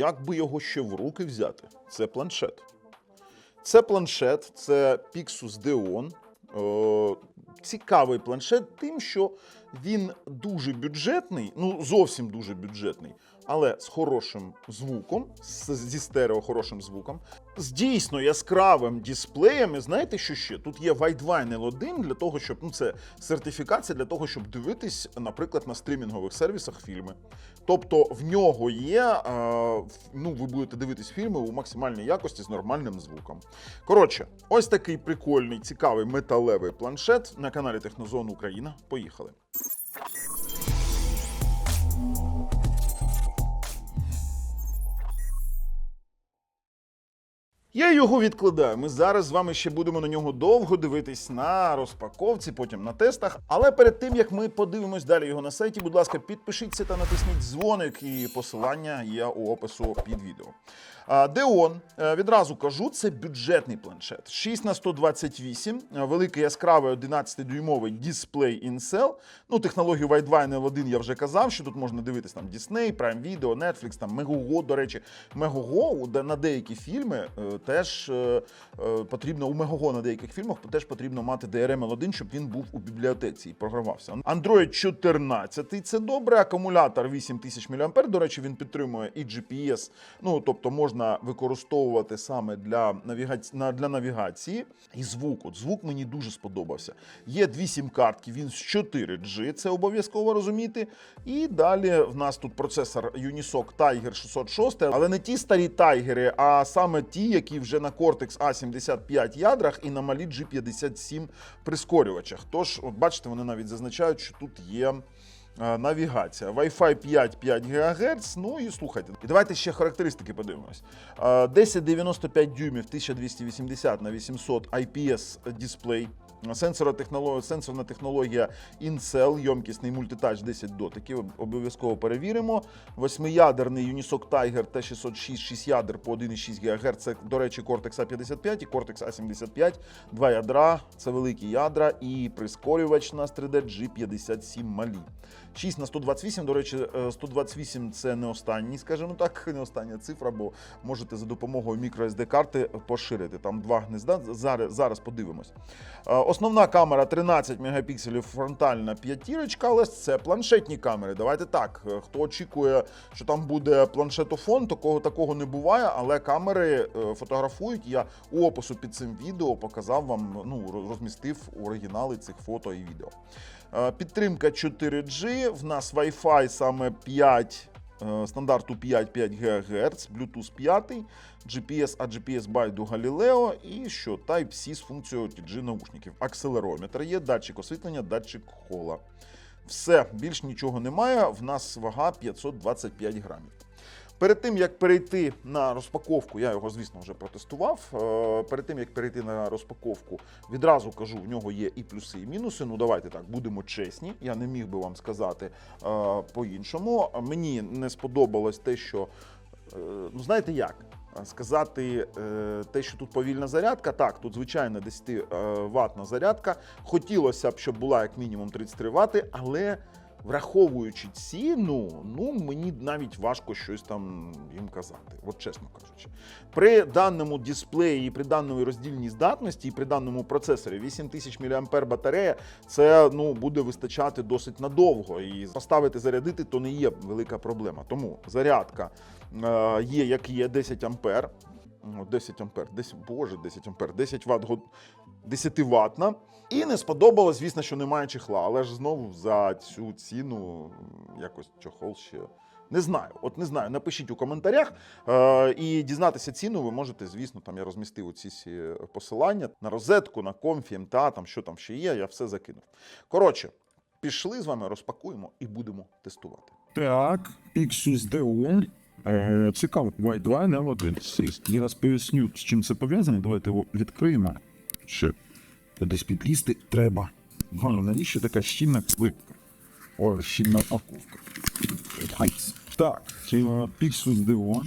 як би його ще в руки взяти? Це планшет. Це планшет, це Pixus Deon. Е, цікавий планшет тим, що він дуже бюджетний, ну зовсім дуже бюджетний, але з хорошим звуком, з- зі стерео хорошим звуком, з дійсно яскравим дисплеєм. І знаєте, що ще? Тут є Widevine L1 для того, щоб ну це сертифікація для того, щоб дивитись, наприклад, на стрімінгових сервісах фільми. Тобто в нього є, е, ну ви будете дивитись фільми у максимальній якості з нормальним звуком. Коротше, ось такий прикольний, цікавий металевий планшет на каналі Технозон Україна. Поїхали. Я його відкладаю. Ми зараз з вами ще будемо на нього довго дивитись на розпаковці, потім на тестах. Але перед тим як ми подивимось далі його на сайті, будь ласка, підпишіться та натисніть дзвоник, і посилання є у опису під відео. Деон, е, відразу кажу, це бюджетний планшет. 6 на 128, е, великий яскравий 11-дюймовий дисплей Incel. Ну, технологію Widevine L1 я вже казав, що тут можна дивитись там Disney, Prime Video, Netflix, там Megogo, до речі, Megogo на деякі фільми е, теж потрібно у Megogo на деяких фільмах теж потрібно мати DRM L1, щоб він був у бібліотеці і програвався. Android 14 це добре, акумулятор 8000 мАh, до речі, він підтримує і GPS, ну тобто можна використовувати саме для навігації, для навігації і звук. От звук мені дуже сподобався. Є дві сім-картки, він з 4G, це обов'язково розуміти. І далі в нас тут процесор Unisoc Tiger 606, але не ті старі тайгери, а саме ті, які вже на Cortex A75 ядрах і на малі G57 прискорювачах. Тож, от бачите, вони навіть зазначають, що тут є. Навігація, Wi-Fi 5 5 ГГц. Ну і слухайте. І давайте ще характеристики подивимось. Е, 1095 дюймів 1280 на 800 IPS дисплей. Сенсорна технологія, сенсорна технологія Incel, йомкісний мультитач 10 дотиків. Обов'язково перевіримо. Восьмиядерний Unisoc Tiger T606, 6 ядер по 1,6 ГГц. Це, до речі, Cortex A55 і Cortex A75. Два ядра, це великі ядра, і прискорювач у нас 3D G57 малі. 6 на 128, до речі, е, 128 це не останній, скажімо так, не остання цифра, бо можете за допомогою microSD карти поширити. Там два гнізда. Зараз, зараз подивимось. Е, Основна камера 13 мегапікселів, фронтальна п'ятірочка, але це планшетні камери. Давайте так. е, Хто очікує, що там буде планшетофон, такого такого не буває, але камери е, фотографують. Я у опису під цим відео показав вам, ну розмістив оригінали цих фото і відео. Е, Підтримка 4G, в нас Wi-Fi саме 5, е, стандарту 5-5 ГГц, Bluetooth 5, GPS, а GPS байду Galileo і що Type-C з функцією OTG наушників. Акселерометр є, датчик освітлення, датчик хола. Все, більш нічого немає. В нас вага 525 грамів. Перед тим як перейти на розпаковку, я його, звісно, вже протестував. Е, Перед тим як перейти на розпаковку, відразу кажу, в нього є і плюси, і мінуси. Ну давайте так, будемо чесні. Я не міг би вам сказати е, по-іншому. Мені не сподобалось те, що е, ну знаєте як. Сказати те, що тут повільна зарядка, так, тут звичайно 10 е, ватна зарядка. Хотілося б, щоб була як мінімум 33 вати, але враховуючи ціну, ну мені навіть важко щось там їм казати, от чесно кажучи. При даному дисплеї, при даній роздільній здатності, і при даному процесорі 8000 мАh батарея, це ну буде вистачати досить надовго. І поставити зарядити то не є велика проблема. Тому зарядка е, є, як є, 10 ампер. Ну, 10 ампер, 10, боже, 10 ампер, 10 ватт, 10 ватна. І не сподобалось, звісно, що немає чехла, але ж знову за цю ціну якось чохол ще. Не знаю, от не знаю. Напишіть у коментарях. Е, і дізнатися ціну ви можете, звісно, там я розмістив оці всі посилання на розетку, на комфі, МТА, там що там ще є, я все закинув. Коротше, пішли з вами, розпакуємо і будемо тестувати. Так, X6 Deon. Е, Цікаво, White Line L1. Я поясню, з чим це пов'язано. Давайте його відкриємо. Ще десь підлізти треба. Навіщо така щільна клипка? О, щільна оковка. Так, Pixus Deon.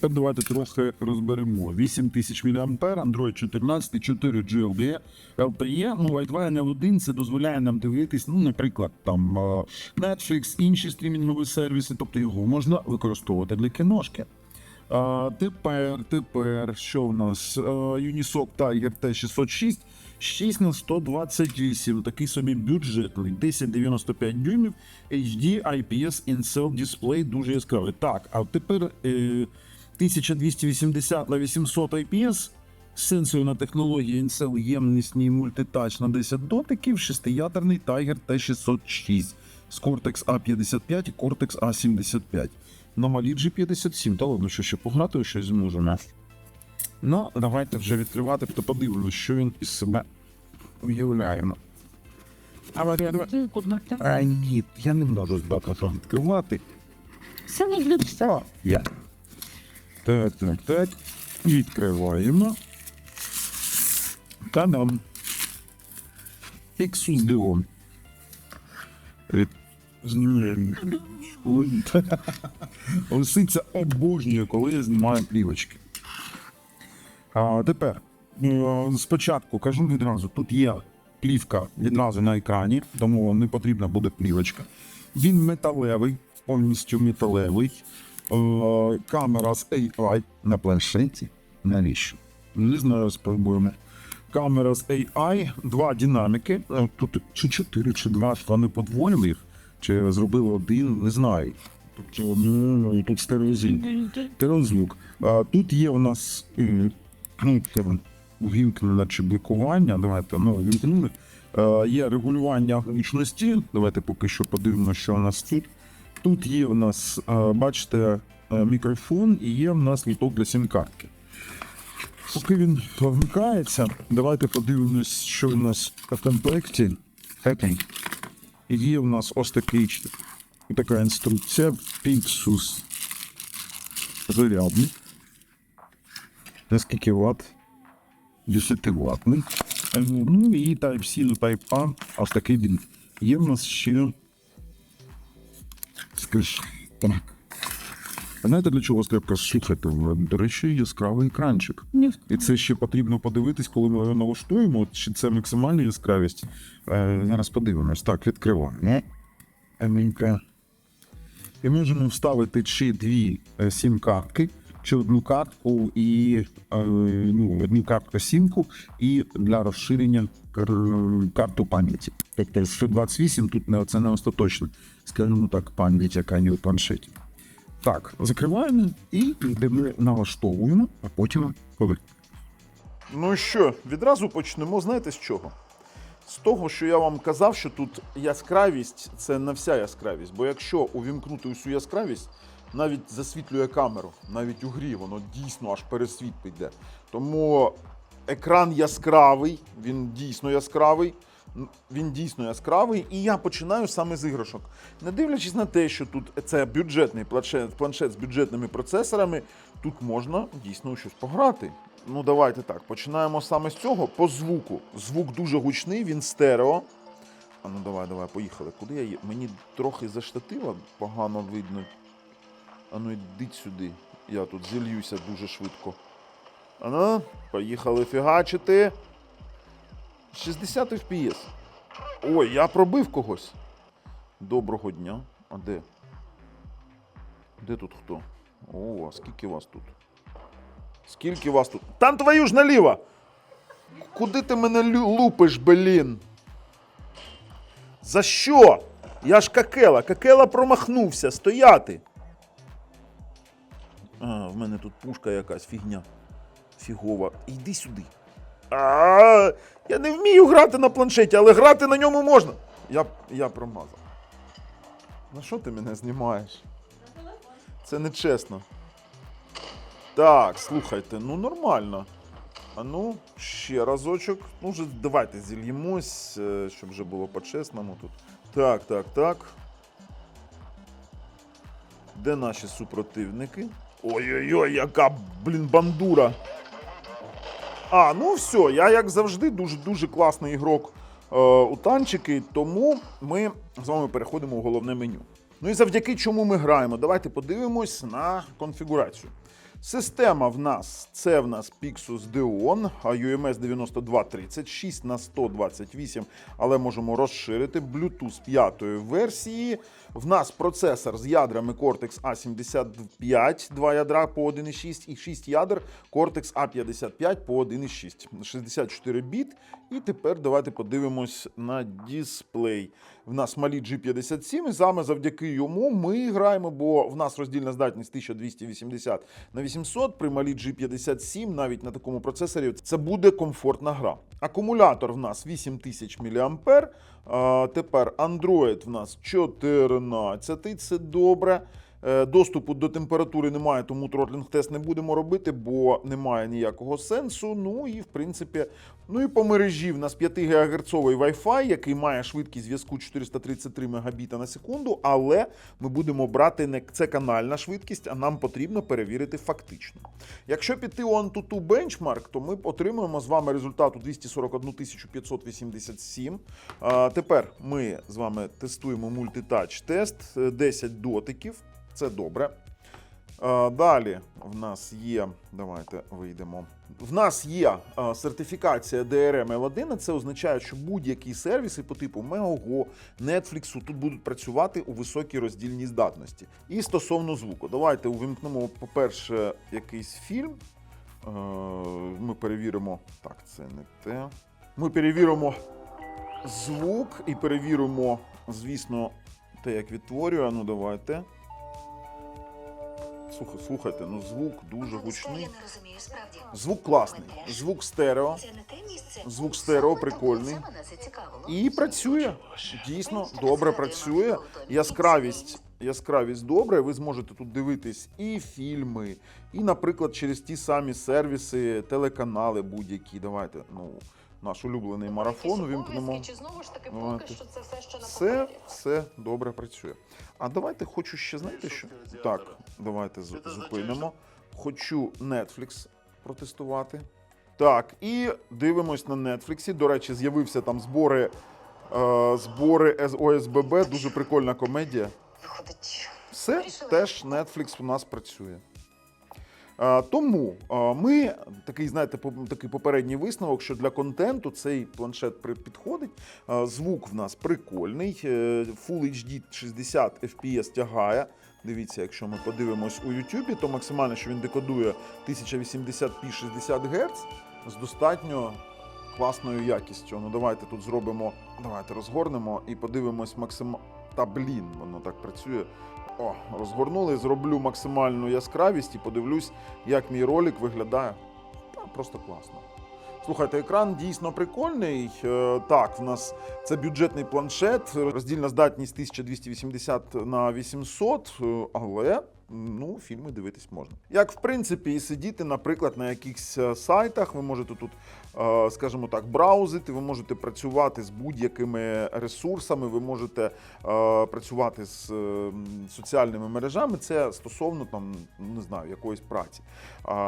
Тепер давайте трохи розберемо. 8000 мА, Android 14, 4 GLD, LTE, ну Wi-Fi не один, це дозволяє нам дивитись, ну, наприклад, там е, Netflix, інші стрімінгові сервіси, тобто його можна використовувати для кіношки. А, тепер, тепер, що в нас? А, Unisoc Tiger T606, 6 на 128, такий собі бюджетний, 1095 дюймів, HD IPS in-cell дисплей, дуже яскравий. Так, а тепер е, 1280 на 800 IPS, сенсорна технологія in-cell ємнісний мультитач на 10 дотиків, шестиядерний Tiger T606 з Cortex A55 і Cortex A75. На малі G57, та ладно, що ще пограти, щось зможемо. Ну, давайте вже відкривати, то подивимось, що він із себе уявляє. Ну. А, а ні, я не можу здатно відкривати. Все. Я. Так, так, так. Відкриваємо. Та-дам. Іксус Деон. Знімаємо. Ой. Лисиця обожнює, коли я знімаю плівочки. А тепер е, спочатку кажу відразу: тут є плівка відразу на екрані, тому не потрібна буде плівочка. Він металевий, повністю металевий. Камера з AI на планшеті. Навіщо? Не спробуємо. Камера з AI, два динаміки. Е, Тут чи чотири, чи два, що не подвоїли їх, чи зробили один, не знаю. Тобто, ну, тут стереозвук. Тут є у нас е, чи блокування. Давайте ну, вімкнули. Е, Є регулювання гучності. Давайте поки що подивимося, що у нас тут. Тут є у нас, бачите, мікрофон і є у нас літок для сім-картки. Поки він вмикається, давайте подивимось, що у нас в комплекті. Є у нас ось такий така інструкція Pixus зарядний. На скільки ватт? 10 ваттний. Е, Ну і Type-C до Type-A. Ось такий він. Є в нас ще. Скажи, так. Знаєте, для чого скрипка Слухайте, До речі, яскравий екранчик. І це ще потрібно подивитись, коли ми його налаштуємо, чи це максимальна яскравість. Е, зараз подивимось. Так, відкриваємо. І можемо вставити чи дві е, сім-картки, чи одну картку і е, ну, одну картку сімку, і для розширення кар- карту пам'яті. Тобто 128 тут не це не остаточно. Скажімо так, пам'ять, яка є в планшеті. Так, закриваємо і налаштовуємо, а потім коли. Ну що, відразу почнемо, знаєте з чого? З того, що я вам казав, що тут яскравість це не вся яскравість. Бо якщо увімкнути усю яскравість, навіть засвітлює камеру, навіть у грі, воно дійсно аж пересвіт піде. Тому екран яскравий, він дійсно яскравий. Він дійсно яскравий, і я починаю саме з іграшок. Не дивлячись на те, що тут це бюджетний планшет, планшет з бюджетними процесорами, тут можна дійсно щось пограти. Ну, давайте так. Починаємо саме з цього. По звуку. Звук дуже гучний, він стерео. А ну давай, давай, поїхали. Куди я є? Мені трохи за штатива погано видно. А ну йдіть сюди. Я тут зільюся дуже швидко. А ну, поїхали фігачити. 60 FPS. Ой, я пробив когось. Доброго дня. А де? Де тут хто? О, а скільки вас тут? Скільки вас тут? Там твою ж наліво! Куди ти мене лупиш, блін? За що? Я ж какела. Какела промахнувся. Стояти. А, в мене тут пушка якась фігня. Фігова. Іди сюди. А, я не вмію грати на планшеті, але грати на ньому можна. Я, я промазав. На що ти мене знімаєш? Це не чесно. Так, слухайте, ну нормально. А ну, ще разочок. Ну, вже давайте зільємось, е, щоб вже було по-чесному тут. Так, так, так. Де наші супротивники? Ой-ой-ой, яка, блін, бандура. А, ну все, я як завжди дуже-дуже класний ігрок е, у танчики, тому ми з вами переходимо у головне меню. Ну і завдяки чому ми граємо, давайте подивимось на конфігурацію. Система в нас це в нас Pixus Deon, UMS 9230, 6 на 128, але можемо розширити. Bluetooth 5 версії. В нас процесор з ядрами Cortex A75, 2 ядра по 1,6 і 6 ядер Cortex A55 по 1,6. 64 біт. І тепер давайте подивимось на дисплей. В нас малі G57, і саме завдяки йому ми граємо, бо в нас роздільна здатність 1280 на 800. При малі G57, навіть на такому процесорі, це буде комфортна гра. Акумулятор в нас 8000 мА. Тепер Android в нас 14, це добре. Е, Доступу до температури немає, тому тротлінг тест не будемо робити, бо немає ніякого сенсу. Ну і в принципі, ну і по мережі в нас 5 ГГц Wi-Fi, який має швидкість зв'язку 433 Мбіта на секунду, але ми будемо брати не це канальна швидкість, а нам потрібно перевірити фактично. Якщо піти у Antutu Benchmark, то ми отримуємо з вами результат у 241 587. А, тепер ми з вами тестуємо мультитач тест, е, 10 дотиків. Це добре. Е, Далі в нас є. Давайте вийдемо. В нас є е, сертифікація DRM L1. Це означає, що будь-які сервіси по типу Megogo, Netflix тут будуть працювати у високій роздільній здатності. І стосовно звуку, давайте увімкнемо, по-перше, якийсь фільм. Е, Ми перевіримо. Так, це не те. Ми перевіримо звук і перевіримо, звісно, те, як відтворює. Ну, давайте. Слухай, слухайте, ну звук дуже гучний. Звук класний, звук стерео. Звук стерео прикольний. І працює. Дійсно, добре працює. Яскравість. Яскравість добре. Ви зможете тут дивитись і фільми, і, наприклад, через ті самі сервіси, телеканали будь-які. Давайте, ну, наш улюблений марафон увімкнемо. Чи знову ж таки поки що це все ще на Все, все добре працює. А давайте хочу ще, знаєте що? Так, давайте зупинимо. Хочу Netflix протестувати. Так, і дивимось на Netflix. До речі, з'явився там збори, е, збори С- ОСББ, дуже прикольна комедія. Виходить, Все теж Netflix у нас працює. Е, Тому е, ми такий, знаєте, такий попередній висновок, що для контенту цей планшет підходить. Е, Звук в нас прикольний. Full HD 60 FPS тягає. Дивіться, якщо ми подивимось у YouTube, то максимально, що він декодує 1080p 60 Гц з достатньо класною якістю. Ну давайте тут зробимо. Давайте розгорнемо і подивимось максимально. Та блін, воно так працює. О, розгорнули, зроблю максимальну яскравість і подивлюсь, як мій ролик виглядає. Та просто класно. Слухайте, екран дійсно прикольний. Е, Так, в нас це бюджетний планшет, роздільна здатність 1280 на 800, е, але ну, фільми дивитись можна. Як в принципі і сидіти, наприклад, на якихось е, сайтах, ви можете тут, е, скажімо так, браузити, ви можете працювати з будь-якими ресурсами, ви можете е, працювати з соціальними мережами. Це стосовно там, не знаю, якоїсь праці.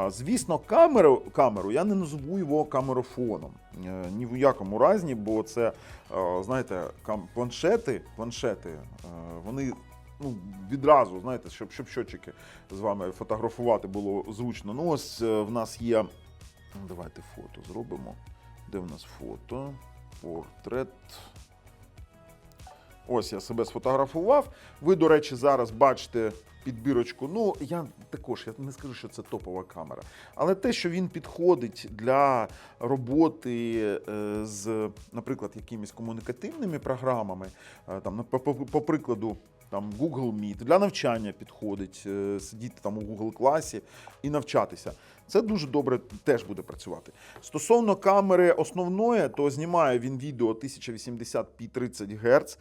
Звісно, камеру, камеру я не назву його камерофоном. Ні в якому разі, бо це, знаєте, планшети, планшети, вони ну, відразу, знаєте, щоб, щоб щотчики з вами фотографувати було зручно. Ну, ось е, в нас є. ну, Давайте фото зробимо. Де в нас фото? Портрет. Ось я себе сфотографував. Ви, до речі, зараз бачите підбірочку. Ну, я також я не скажу, що це топова камера. Але те, що він підходить для роботи е, з, наприклад, якимись комунікативними програмами, е, там, по, по, по прикладу. Там Google Meet для навчання підходить, е, сидіти там у Google класі і навчатися. Це дуже добре теж буде працювати. Стосовно камери основної, то знімає він відео 1080p 30 Гц,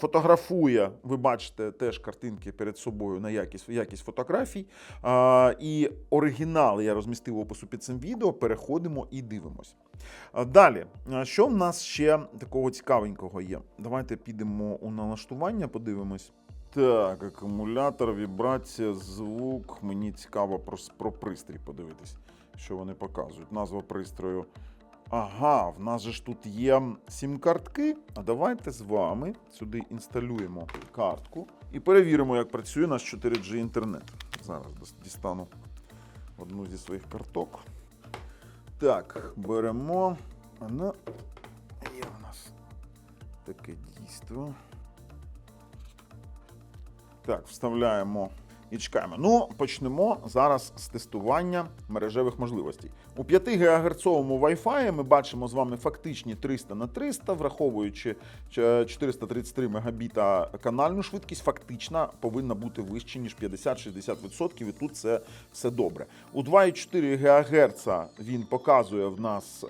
фотографує, ви бачите теж картинки перед собою на якість, якість фотографій. І оригінал я розмістив опису під цим відео. Переходимо і дивимось. Далі, що в нас ще такого цікавенького є? Давайте підемо у налаштування, подивимось. Так, акумулятор, вібрація, звук. Мені цікаво про, про пристрій подивитись, що вони показують. Назва пристрою. Ага, в нас же ж тут є сім-картки. А давайте з вами сюди інсталюємо картку і перевіримо, як працює наш 4G інтернет. Зараз дістану одну зі своїх карток. Так, беремо. Вона є у нас таке дійство. Так, вставляємо і чекаємо. Ну, почнемо зараз з тестування мережевих можливостей. У 5 ГГц Wi-Fi ми бачимо з вами фактичні 300 на 300, враховуючи е, 433 мегабіта канальну швидкість, фактична повинна бути вище, ніж 50-60%, і тут це все добре. У 2,4 ГГц він показує в нас.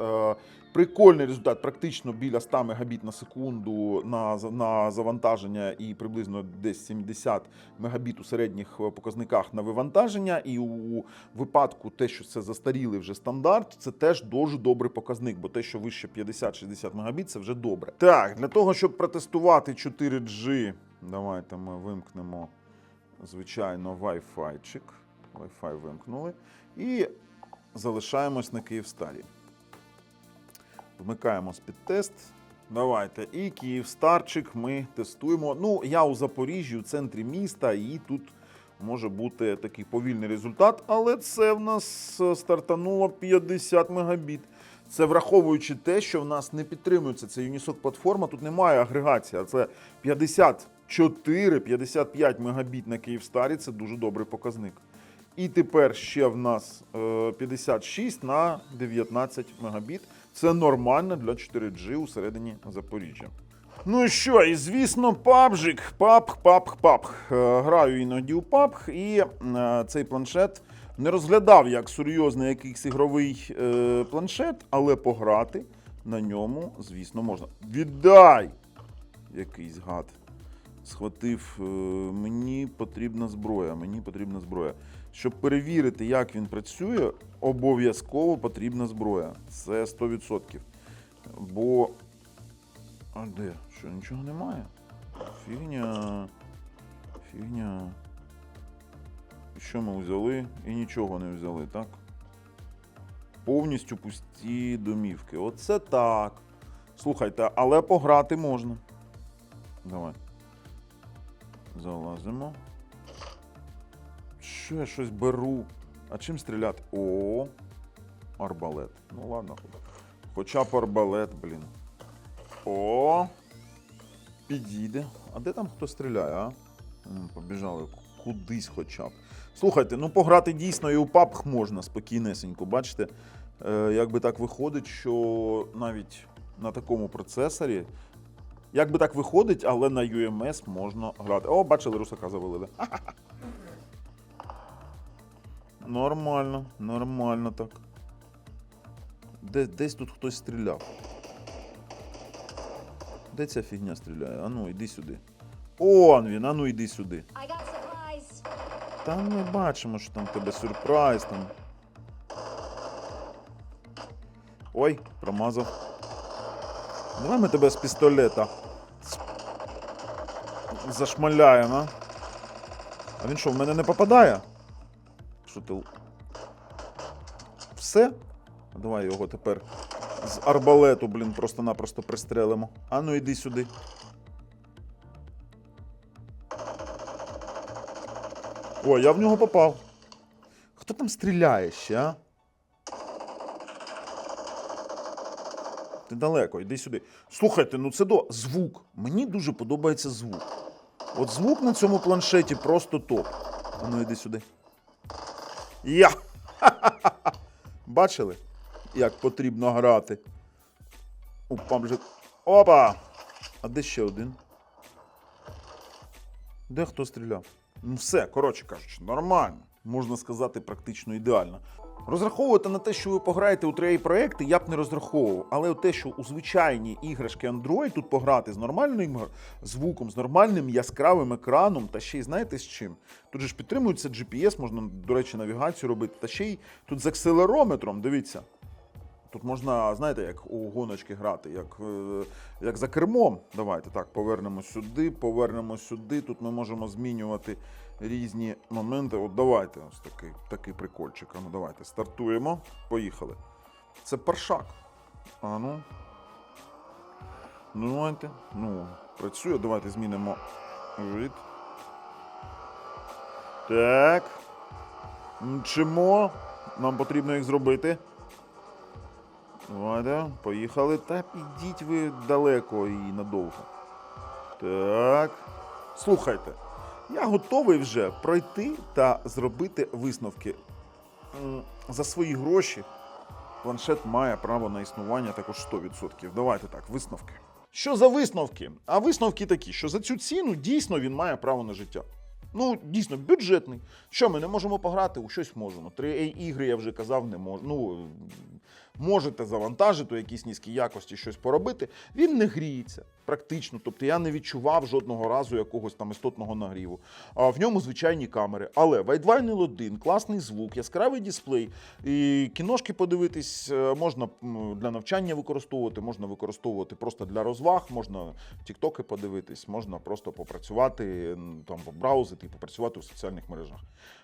Прикольний результат, практично біля 100 мегабіт на секунду на, на завантаження і приблизно десь 70 мегабіт у середніх е, показниках на вивантаження. І у випадку те, що це застарілий вже стандарт, це теж дуже добрий показник, бо те, що вище 50-60 мегабіт, це вже добре. Так, для того, щоб протестувати 4G, давайте ми вимкнемо, звичайно, Wi-Fi-чик. Wi-Fi вимкнули. І залишаємось на Київстарі. Вмикаємо спідтест. Давайте. І Київстарчик ми тестуємо. Ну, я у Запоріжжі, у центрі міста, і тут може бути такий повільний результат, але це в нас е, стартануло 50 мегабіт. Це враховуючи те, що в нас не підтримується ця Unisoc платформа, тут немає агрегації, а це 54-55 мегабіт на Київстарі, це дуже добрий показник. І тепер ще в нас е, 56 на 19 мегабіт. Це нормально для 4G у середині Запоріжжя. Ну і що, і звісно, пабжик, пабг, пабг, пабг. Е, Граю іноді у пабг, і е, цей планшет не розглядав як серйозний якийсь ігровий е, планшет, але пограти на ньому, звісно, можна. Віддай! Якийсь гад. Схватив, мені потрібна зброя. Мені потрібна зброя. Щоб перевірити, як він працює, обов'язково потрібна зброя. Це 100%. Бо. А де? Що, нічого немає? Фігня. Фігня. Що ми взяли? І нічого не взяли, так? Повністю пусті домівки. Оце так. Слухайте, але пограти можна. Давай. Залазимо. Що я щось беру? А чим стріляти? О, арбалет. Ну ладно. Хоча б арбалет, блін. О! Підійде. А де там хто стріляє, а? Побіжали кудись хоча б. Слухайте, ну пограти дійсно і у PUBG можна спокійнесенько. Бачите, е, як так виходить, що навіть на такому процесорі. Як би так виходить, але на UMS можна грати. О, бачили, русака завели? Нормально, нормально так. Де, десь тут хтось стріляв. Де ця фігня стріляє? Ану, іди сюди. Он він, ану йди сюди. Там ми бачимо, що там тебе сюрприз там. Ой, промазав. Давай ми тебе з пістолета. Зашмаляємо, а? А він що, в мене не попадає? Що ти. Все? Давай його тепер з арбалету, блін, просто-напросто пристрелимо. А ну іди сюди. О, я в нього попав. Хто там стріляє ще, а? Ти далеко, йди сюди. Слухайте, ну це до звук. Мені дуже подобається звук. От звук на цьому планшеті просто топ. А ну йди сюди. Я! Бачили, як потрібно грати? Упам же. Опа! А де ще один? Де хто стріляв? Ну все, коротше кажучи, нормально. Можна сказати, практично ідеально. Розраховувати на те, що ви пограєте у треї проекти, я б не розраховував. Але те, що у звичайні іграшки Android тут пограти з нормальним звуком, з нормальним яскравим екраном, та ще й знаєте з чим? Тут же ж підтримується GPS, можна, до речі, навігацію робити, та ще й тут з акселерометром, дивіться. Тут можна, знаєте, як у гоночки грати, як, е, як за кермом. Давайте так, повернемо сюди, повернемо сюди. Тут ми можемо змінювати різні моменти. От давайте ось такий, такий прикольчик. А Ну давайте стартуємо. Поїхали. Це паршак. А ну. Ну, Давайте. Ну, працює. Давайте змінимо вид. Так. Мчимо. Нам потрібно їх зробити. Давайте, поїхали. Та підіть ви далеко і надовго. Так. Слухайте, я готовий вже пройти та зробити висновки. За свої гроші планшет має право на існування також 100%. Давайте так, висновки. Що за висновки? А висновки такі, що за цю ціну дійсно він має право на життя. Ну, дійсно, бюджетний. Що ми не можемо пограти? У щось можемо. Три ігри я вже казав, не можу. Ну, можете завантажити у якійсь низькій якості щось поробити. Він не гріється практично. Тобто я не відчував жодного разу якогось там істотного нагріву. А в ньому звичайні камери. Але Widevine 1, класний звук, яскравий дисплей. І кіношки подивитись е, можна для навчання використовувати, можна використовувати просто для розваг, можна тіктоки подивитись, можна просто попрацювати, там побраузити і попрацювати у соціальних мережах.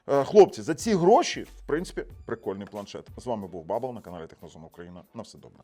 Е, Хлопці, за ці гроші, в принципі, прикольний планшет. З вами був Бабл на каналі Технозон Україна. На все добре.